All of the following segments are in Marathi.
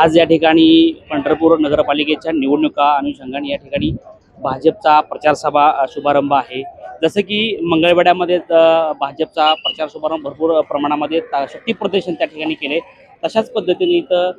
आज या ठिकाणी पंढरपूर नगरपालिकेच्या निवडणुका अनुषंगाने या ठिकाणी भाजपचा प्रचार सभा शुभारंभ आहे. जसं की मंगळवाड्यामध्ये भाजपचा प्रचार शुभारंभ भरपूर प्रमाणामध्ये ता- शक्ती प्रदर्शन त्या ठिकाणी केले. तशाच पद्धतीने इथं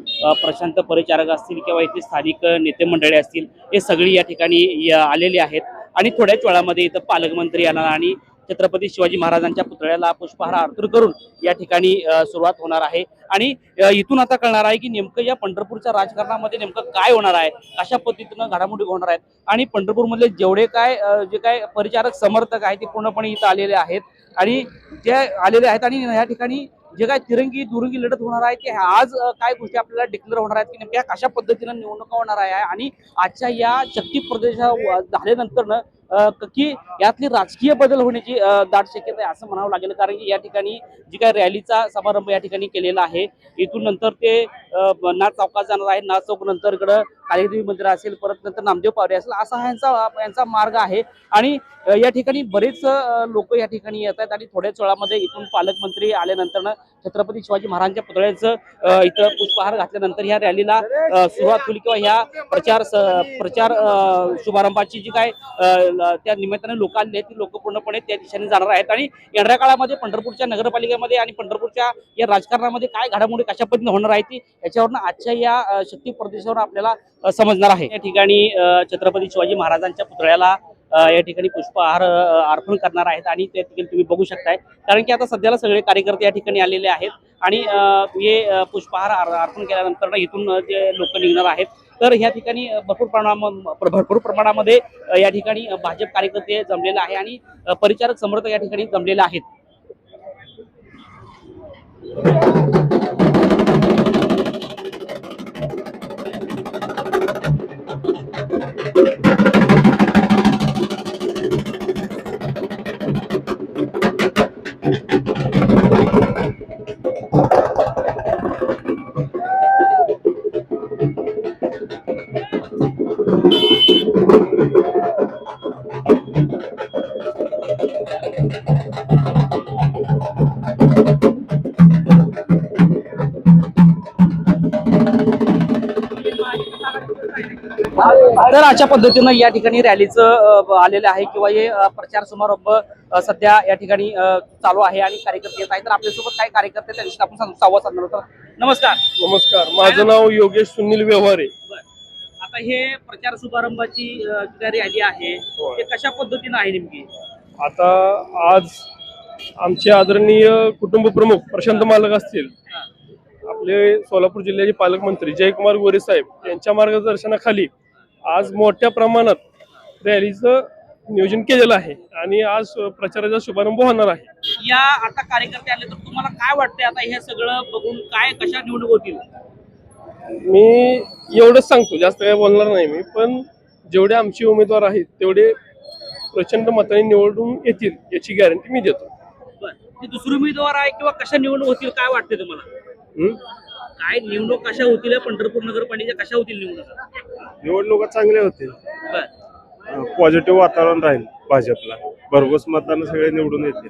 प्रशांत परिचारक असतील किंवा इथे स्थानिक नेते मंडळी असतील हे सगळी या ठिकाणी या- आलेली आहेत. आणि थोड्याच वेळामध्ये इथं पालकमंत्री येणार आणि छत्रपती शिवाजी महाराजांच्या पुतळ्याला पुष्पहार अर्पण करून या ठिकाणी सुरुवात होणार आहे. आणि इथून आता कळणार आहे की नेमकं या पंढरपूरच्या राजकारणामध्ये नेमकं काय होणार आहे अशा पद्धतीनं घडामोडी होणार आहेत आणि पंढरपूरमधले जेवढे काय जे काय परिचारक समर्थक आहेत ते पूर्णपणे इथं आलेले आहेत. आणि जे आलेले आहेत आणि या ठिकाणी जे काय तिरंगी दुरंगी लढत होणार आहे ते आज काय गोष्टी आपल्याला डिक्लेअर होणार आहेत की नेमक्या कशा पद्धतीनं निवडणुका होणार आहे आणि आजच्या या शक्ती प्रदेशा झाल्यानंतर की यातली राजकीय बदल होण्याची दाट शक्यता आहे असं म्हणावं लागेल. कारण की या ठिकाणी जी काय रॅलीचा समारंभ या ठिकाणी केलेला आहे इथून नंतर ते अ, नाथ चौकात जाणार आहे नाथ चौक नंतर इकडं कालीदेवी मंदिर असेल परत नंतर नामदेव पावरे असेल असा यांचा यांचा मार्ग आहे. आणि या ठिकाणी बरेच लोक या ठिकाणी येत आहेत आणि थोड्याच वेळामध्ये इथून पालकमंत्री आल्यानंतर छत्रपती शिवाजी महाराजांच्या पुतळ्याचं इथं पुष्पहार घातल्यानंतर ह्या रॅलीला सुरुवात होईल किंवा ह्या प्रचार प्रचार शुभारंभाची जी काय त्या निमित्ताने लोक आलेली आहेत ती लोक पूर्णपणे त्या दिशेने जाणार आहेत. आणि येणाऱ्या काळामध्ये पंढरपूरच्या नगरपालिकेमध्ये आणि पंढरपूरच्या या राजकारणामध्ये काय घडामोडी कशा पद्धतीने होणार आहे ती याच्यावरनं आजच्या या शक्ती प्रदेशावर आपल्याला समजणार आहे. या ठिकाणी छत्रपती शिवाजी महाराजांच्या पुतळ्याला या ठिकाणी पुष्पहार अर्पण करणार आहेत आणि त्या ठिकाणी तुम्ही बघू शकताय. कारण की आता सध्याला सगळे कार्यकर्ते या ठिकाणी आलेले आहेत आणि हे पुष्पहार अर्पण केल्यानंतर इथून जे लोक निघणार आहेत तर ह्या ठिकाणी भरपूर प्रमाणा भरपूर प्रमाणामध्ये या ठिकाणी भाजप कार्यकर्ते जमलेले आहे आणि परिचारक समर्थक या ठिकाणी जमलेले आहेत. तर अशा पद्धतीनं या ठिकाणी रॅलीचं आलेलं आहे किंवा हे प्रचार समारंभ सध्या या ठिकाणी चालू आहे आणि कार्यकर्ते येत आहे तर आपल्यासोबत काय कार्यकर्ते त्यांच्याशी आपण संवाद साधणार होतो नमस्कार. नमस्कार. माझं नाव योगेश सुनील व्यवहारे. आता हे प्रचार शुभारंभाची जी काही रॅली आहे. ते कशा पद्धतीनं आहे नेमकी? आता आज आमचे आदरणीय कुटुंब प्रमुख प्रशांत मालक असतील. आपले सोलापूर जिल्ह्याचे पालकमंत्री जयकुमार गोरे साहेब यांच्या मार्गदर्शनाखाली आज मोठ्या प्रमाणात रॅलीचं नियोजन केलेलं आहे आणि आज प्रचाराचा शुभारंभ होणार आहे. या आता कार्यकर्ते आले तर तुम्हाला काय वाटतंय आता हे सगळं बघून काय कशा निवडणूक होतील? मी एवढंच सांगतो जास्त काही बोलणार नाही मी पण जेवढे आमचे उमेदवार आहेत तेवढे प्रचंड मताने निवडून येतील याची गॅरंटी मी देतो. दुसरे उमेदवार आहे किंवा कशा निवडणूक होतील काय वाटते तुम्हाला? काय निवडणूक कशा होतील पंढरपूर नगरपालिका कशा होतील निवडणुका? निवडणुका चांगल्या होतील. बरं. पॉझिटिव्ह वातावरण राहील भाजपला. भरघोस मतानं सगळे निवडून येतील.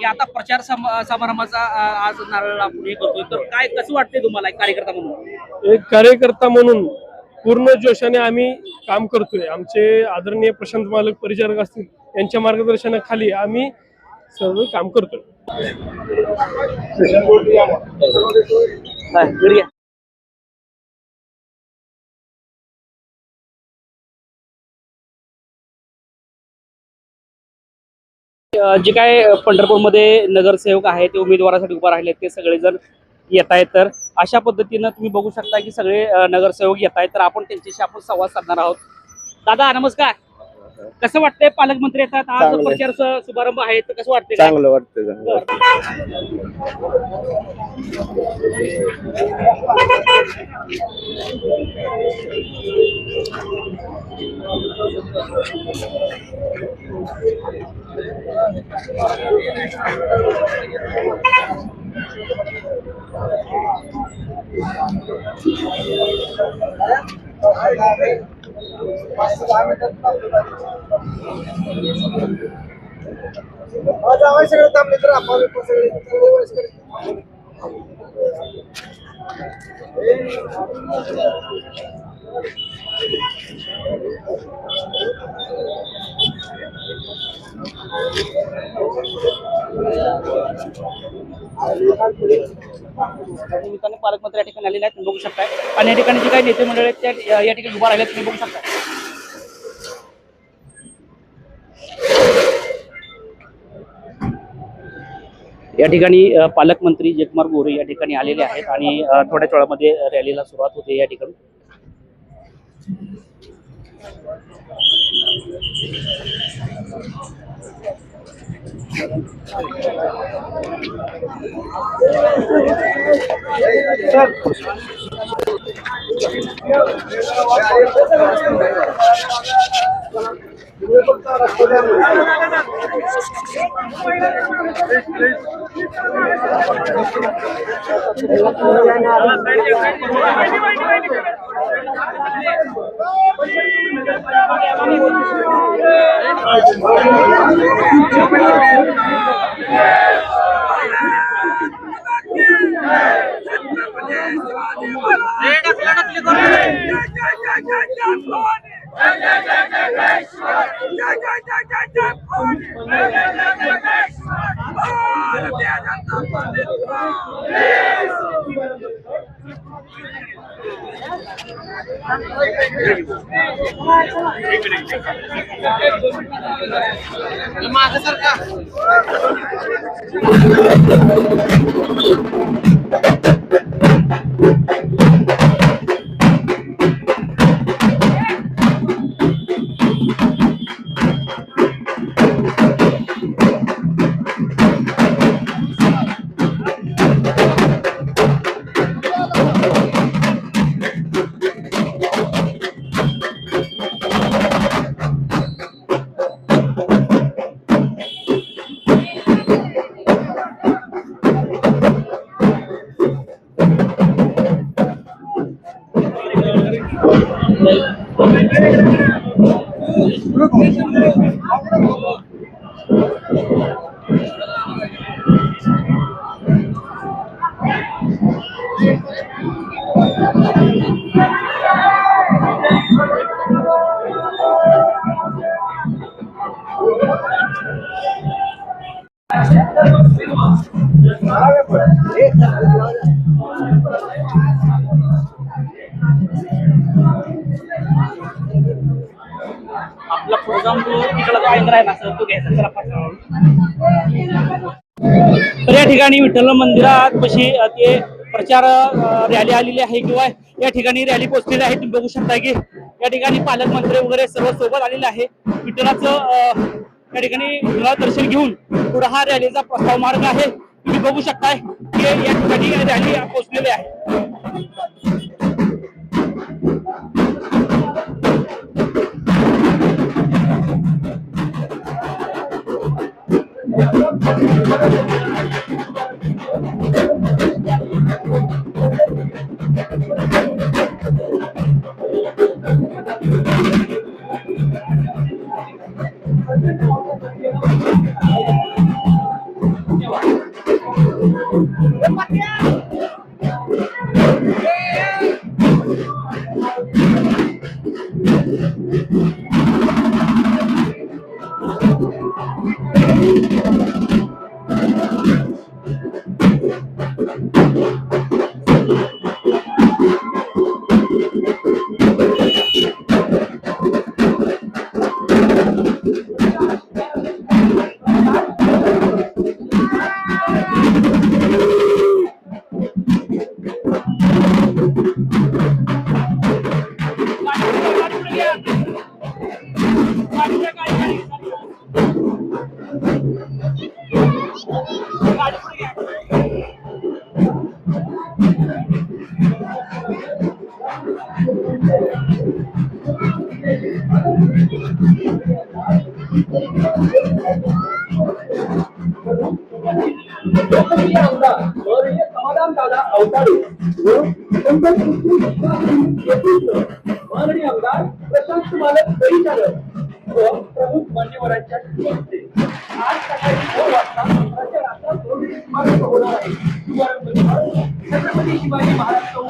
की आता प्रचार सम- समारंभाचा आज नारळ आपण हे करतोय. तर काय कसं वाटतंय तुम्हाला एक कार्यकर्ता म्हणून? एक कार्यकर्ता म्हणून पूर्ण जोशाने आम्ही काम करतोय. आमचे आदरणीय प्रशांत मालक परिचारक असतील यांच्या मार्गदर्शनाखाली आम्ही सर्व काम करतोय. जे काय पंढरपूरमध्ये नगरसेवक आहे ते उमेदवारासाठी उभा राहिले ते सगळेजण येत आहेत. तर अशा पद्धतीनं तुम्ही बघू शकता की सगळे नगरसेवक येत आहेत. तर आपण त्यांच्याशी आपण संवाद साधणार आहोत. दादा नमस्कार. कसं वाटतंय पालकमंत्री येतात आज चांगलं. प्रचारचा शुभारंभ आहे तर कसं वाटतंय काय? चांगलं वाटतं चांगलं वाटतं. सगळे थांबले तर आपण निमित्ताने पालकमंत्री या ठिकाणी आलेले आहेत तुम्ही बघू शकताय. आणि या ठिकाणी जे काही नेते मंडळ आहेत त्या या ठिकाणी उभा राहिले तुम्ही बघू शकता या ठिकाणी पालकमंत्री जयकुमार गोरे या ठिकाणी आलेले आहेत आणि थोड्याच वेळामध्ये रॅलीला सुरुवात होते या ठिकाणी. Hey! माझं सरकार आपला प्रोग्राम जो तो घ्यायचा पाठवा. तर या ठिकाणी विठ्ठल मंदिरात पशी ते प्रचार रॅली आलेली आहे किंवा या ठिकाणी रॅली पोहोचलेली आहे तुम्ही बघू शकता की या ठिकाणी पालकमंत्री वगैरे सर्व सोबत आलेले आहे. विठ्ठलाचं या ठिकाणी विठ्ठलाचं दर्शन घेऊन पुढे हा रॅलीचा प्रस्ताव मार्ग आहे. तुम्ही बघू शकताय की या ठिकाणी रॅली पोहोचलेली आहे. Eu vou criar. समाधान दादा माननीय आमदार प्रशांत मालक परिचालक व प्रमुख मान्यवरांच्या आज सकाळी नऊ वाजता होणार आहे. शिवाजी महाराज चौक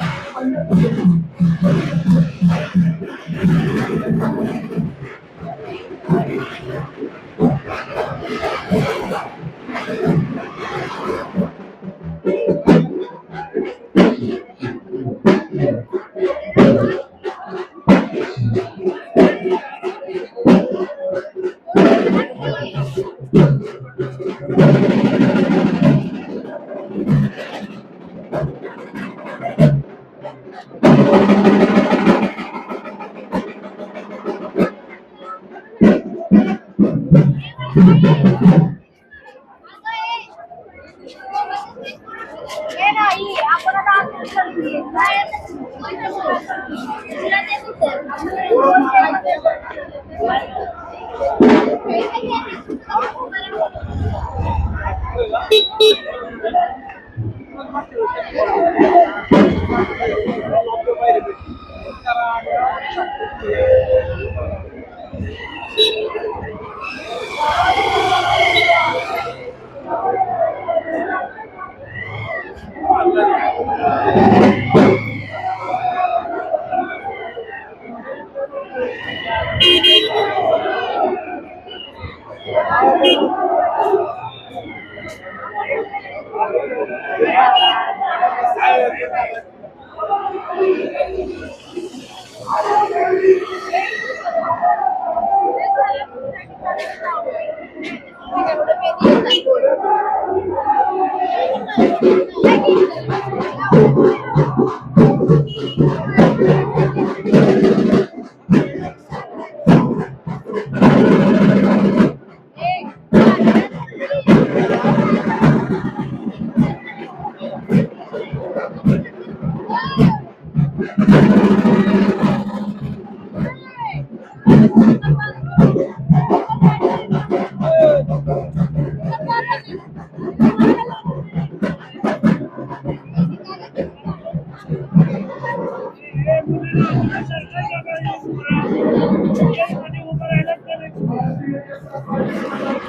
Thank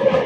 you.